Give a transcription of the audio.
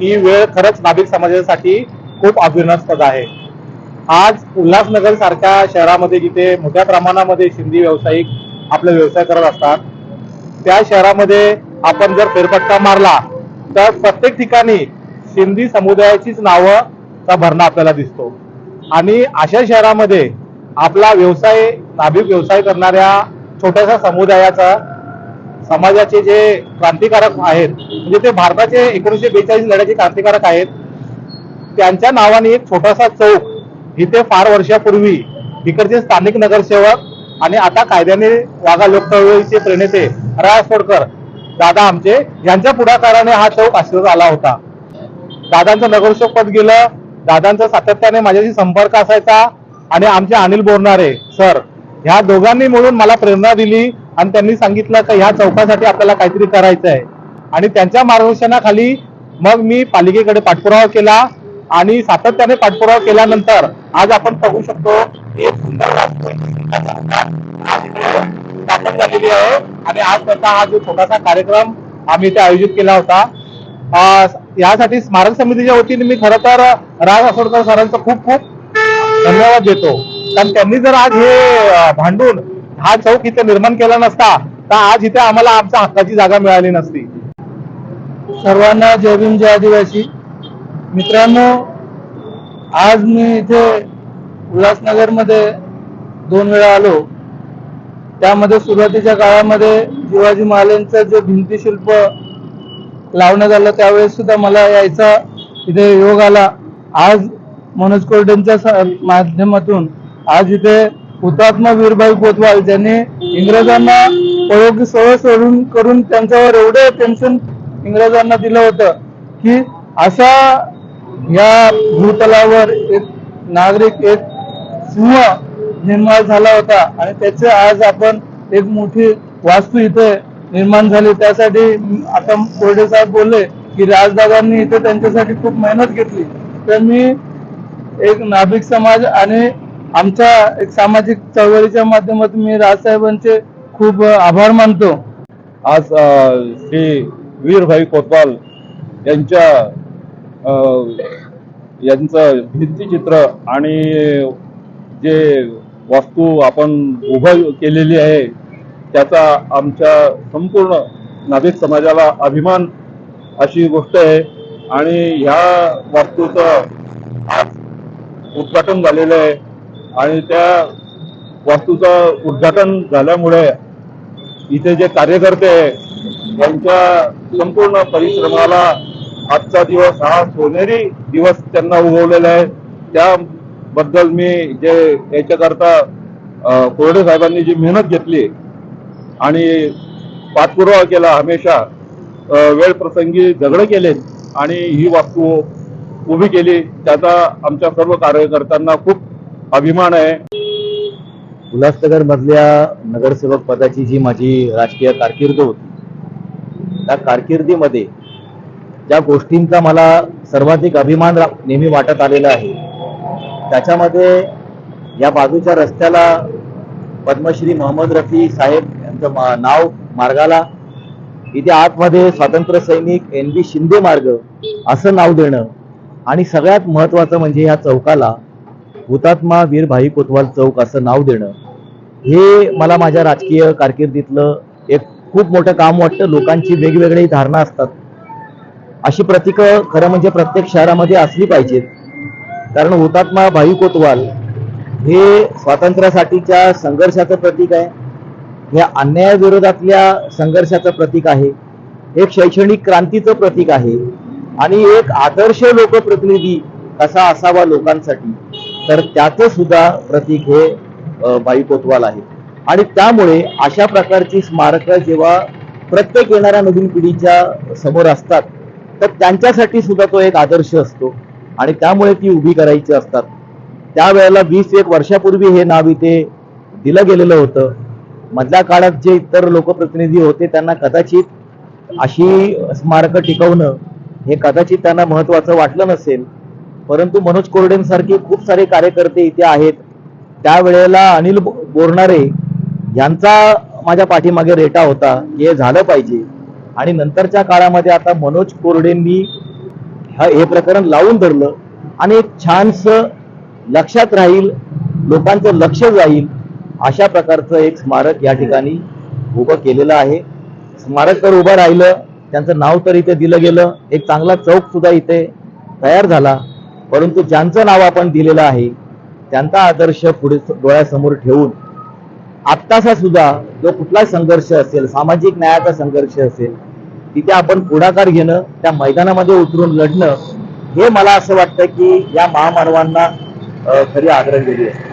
ही वेळ खरंच नाभिक समाजासाठी खूप अभिनस्पद आहे. आज उल्हासनगर सारख्या शहरामध्ये जिथे मोठ्या प्रमाणामध्ये सिंधी व्यावसायिक आपला व्यवसाय करत असतात त्या शहरामध्ये आपण जर फेरफटका मारला तर प्रत्येक ठिकाणी सिंधी समुदायाचीच नावं चा भरणा आपल्याला दिसतो. आणि अशा शहरामध्ये आपला व्यवसाय नाभिक व्यवसाय करणाऱ्या छोट्याशा समुदायाचा समाजाचे जे क्रांतिकारक आहेत म्हणजे ते भारताचे एकोणीसशे बेचाळीस लढ्याचे क्रांतिकारक आहेत त्यांच्या नावाने एक छोटासा चौक इथे फार वर्षापूर्वी इकडचे स्थानिक नगरसेवक आणि आता कायद्याने वाघा लोकचळवळीचे प्रणेते राज सोडकर दादा आमचे यांच्या पुढाकाराने हा चौक अस्तित्वात आला होता. दादांचं नगरसेवक पद गेलं दादांचा सातत्याने माझ्याशी संपर्क असायचा आणि आमचे अनिल बोरणारे सर ह्या दोघांनी मिळून मला प्रेरणा दिली आणि त्यांनी सांगितलं की ह्या चौकासाठी आपल्याला काहीतरी करायचं आहे आणि त्यांच्या मार्गदर्शनाखाली मग मी पालिकेकडे पाठपुरावा केला आणि सातत्याने पाठपुरावा केल्यानंतर आज आपण बघू शकतो एक सुंदर झालेली आहे. आणि आज त्याचा हा जो छोटासा कार्यक्रम आम्ही इथे आयोजित केला होता यासाठी स्मारक समितीच्या वतीने मी खरं तर राज असोडकर सरांचं खूप खूप धन्यवाद देतो. कारण त्यांनी जर आज हे भांडून हा चौक इथे निर्माण केला नसता तर आज इथे आम्हाला आमच्या हक्काची जागा मिळाली नसती. सर्वांना जय भीम जय आदिवासी. मित्रांनो आज मी इथे उल्हासनगरमध्ये दोन वेळा आलो. त्यामध्ये सुरुवातीच्या काळामध्ये शिवाजी महाराजांचं जे भिंती शिल्प लावण्यात आलं त्यावेळेस सुद्धा मला यायचा इथे योग आला. आज मनोज कोरडेंच्या माध्यमातून आज इथे हुतात्मा वीरभाई कोतवाल ज्यांनी इंग्रजांना प्रयोग सवय सोडून करून त्यांच्यावर एवढं टेन्शन इंग्रजांना दिलं होतं की अशा या भूतलावर एक नागरिक एक सिंह निर्माण झाला होता आणि त्याचे आज आपण एक मोठी वास्तू इथे निर्माण झाली. त्यासाठी आता कोरडे साहेब बोलले की राजदादांनी इथे त्यांच्यासाठी खूप मेहनत घेतली. तर मी एक नाभिक समाज आणि आमच्या एक सामाजिक चळवळीच्या माध्यमातून मी राजसाहेबांचे खूप आभार मानतो. आज श्री वीरभाई कोतवाल यांच्या यांचं भित्तीचित्र आणि जे वास्तू आपण उभं केलेली आहे त्याचा आमच्या संपूर्ण नाभिक समाजाला अभिमान अशी गोष्ट आहे. आणि ह्या वास्तूचं आज उद्घाटन झालेलं आहे. आणि त्या वास्तूचं उद्घाटन झाल्यामुळे इथे जे कार्यकर्ते त्यांच्या संपूर्ण परिश्रमाला आजचा दिवस हा सोनेरी दिवस त्यांना उगवलेला आहे. त्याबद्दल मी जे याच्याकरता कोरडे साहेबांनी जी मेहनत घेतली आणि पाठपुरावा केला हमेशा वेळ प्रसंगी झगडे केले आणि ही वास्तू उभी केली त्याचा आमच्या सर्व कार्यकर्त्यांना खूप अभिमान आहे. उल्हासनगर मधल्या नगरसेवक पदाची जी माझी राजकीय कारकीर्द होती त्या कारकिर्दीमध्ये ज्या गोष्टींचा मला सर्वाधिक अभिमान नेहमी वाटत आलेला आहे त्याच्यामध्ये या बाजूच्या रस्त्याला पद्मश्री मोहम्मद रफी साहेब यांचं नाव मार्गाला इथे आतमध्ये स्वातंत्र्य सैनिक एन बी शिंदे मार्ग असं नाव देणं आणि सगळ्यात महत्वाचं म्हणजे या चौकाला हुतात्मा वीरभाई कोतवाल चौक असं नाव देणं हे मला माझ्या राजकीय कारकिर्दीतलं एक खूप मोठं काम वाटतं. लोकांची वेगवेगळी धारणा असतात. अशी प्रतीकं खरं म्हणजे प्रत्येक शहरामध्ये असली पाहिजेत. कारण हुतात्मा भाई कोतवाल हे स्वातंत्र्यासाठीच्या संघर्षाचं प्रतीक आहे. हे अन्यायाविरोधातल्या संघर्षाचं प्रतीक आहे. एक शैक्षणिक क्रांतीचं प्रतीक आहे. आणि एक आदर्श लोकप्रतिनिधी कसा असावा लोकांसाठी? तर त्याचं सुद्धा प्रतीक हे अ, बाई कोतवाल आहे आणि त्यामुळे अशा प्रकारची स्मारकं जेव्हा प्रत्येक येणाऱ्या नवीन पिढीच्या समोर असतात तर त्यांच्यासाठी सुद्धा तो एक आदर्श असतो. आणि त्यामुळे ती उभी करायची असतात. त्यावेळेला वीस एक वर्षापूर्वी हे नाव इथे दिलं गेलेलं होतं. मधल्या काळात जे इतर लोकप्रतिनिधी होते त्यांना कदाचित अशी स्मारकं टिकवणं हे कदाचित त्यांना महत्वाचं वाटलं नसेल. परंतु मनोज कोरडेंसारखे खूप सारे कार्यकर्ते इथे आहेत. त्यावेळेला अनिल बोरणारे यांचा माझ्या पाठीमागे रेटा होता. हे झालं पाहिजे. आणि नंतरच्या काळामध्ये आता मनोज कोरडेंनी हा हे प्रकरण लावून धरलं. आणि एक छानस लक्षात राहील लोकांचं लक्ष जाईल अशा प्रकारचं एक स्मारक या ठिकाणी उभं केलेलं आहे. स्मारक तर उभं राहिलं त्यांचं नाव तर इथे दिलं गेलं. एक चांगला चौक सुद्धा इथे तयार झाला. परंतु ज्यांचं नाव आपण दिलेलं आहे त्यांचा आदर्श पुढे डोळ्यासमोर ठेवून आत्ताचा सुद्धा जो कुठला संघर्ष असेल सामाजिक न्यायाचा संघर्ष असेल तिथे आपण पुढाकार घेणं त्या मैदानामध्ये उतरून लढणं हे मला असं वाटतं की या महामानवांना खरी खरी आदरांजली आहे.